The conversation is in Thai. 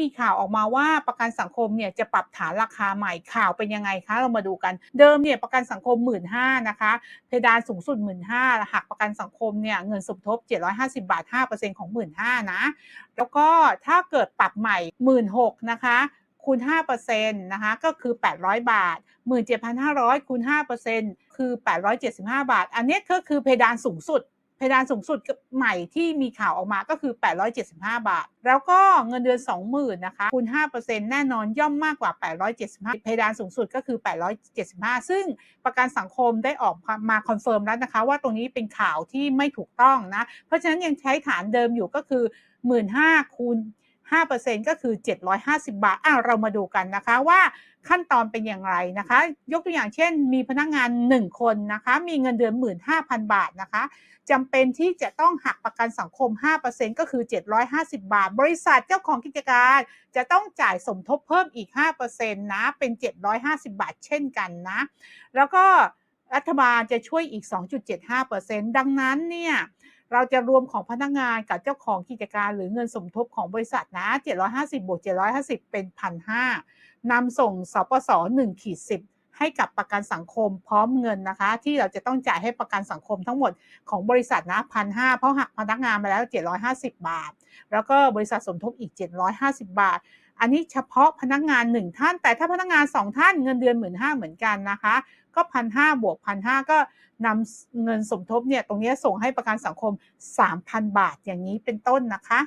มีข่าวออกมาว่าประกันสังคมเนี่ยจะปรับฐานราคาใหม่ข่าวเป็นยังไงคะเรามาดูกันเดิมเนี่ยประกันสังคม 1 5ื่นนะคะเพดานสูงสุด 1 5ื่นหักประกันสังคมเนี่ยเงินสมทบ 750 บาท 5%ของ 1 5ื่นนะแล้วก็ถ้าเกิดปรับใหม่ 1 6ื่นนะคะคูณ5%นะคะก็คือ 800 บาท 17,500คูณ5%คือ 875 บาท อันนี้ก็คือเพดานสูงสุด เพดานสูงสุดใหม่ที่มีข่าวออกมาก็คือ 875 บาท แล้วก็เงินเดือน 20,000นะคะคูณ 5%แน่นอนย่อมมากกว่า 875 เพดานสูงสุดก็คือ 875 ซึ่งประกันสังคมได้ออกมาคอนเฟิร์มแล้วนะคะ ว่าตรงนี้เป็นข่าวที่ไม่ถูกต้องนะ เพราะฉะนั้นยังใช้ฐานเดิมอยู่ก็คือ 15,000คูณ 5%ก็คือ 750 บาทอ่าเรามาดูกันนะคะว่าขั้นตอนเป็นอย่างไรนะคะ ยกตัวอย่างเช่น มีพนักงงาน 1 คนนะคะ มีเงินเดือน 15,000 บาทนะคะจำเป็นที่จะต้องหักประกันสังคม 5%ก็คือ 750 บาท บริษัทเจ้าของกิจการจะต้องจ่ายสมทบเพิ่มอีก 5%นะ เป็น 750 บาทเช่นกันนะ แล้วก็ รัฐบาลจะช่วยอีก 2.75%ดังนั้นเนี่ยเราจะรวมของพนักงานกับเจ้าของกิจการหรือเงินสมทบของบริษัทนะ 750 บวก 750 เป็น 1,500นำส่งสปส1ขีด10 ให้กับประกันสังคมพร้อมเงินนะคะ ที่เราจะต้องจ่ายให้ประกันสังคมทั้งหมดของบริษัทนะพันห้าเพราะหักพนักงานมาแล้ว 750 บาท แล้วก็บริษัทสมทบอีก 750 บาท อันนี้เฉพาะพนักงาน 1 ท่าน แต่ถ้าพนักงาน 2 ท่านเงินเดือนหมื่นห้าเหมือนกันนะคะ ก็พันห้าบวกพันห้าก็นำเงินสมทบเนี่ยตรงนี้ส่งให้ประกันสังคม 3,000 บาทอย่างนี้เป็นต้นนะคะ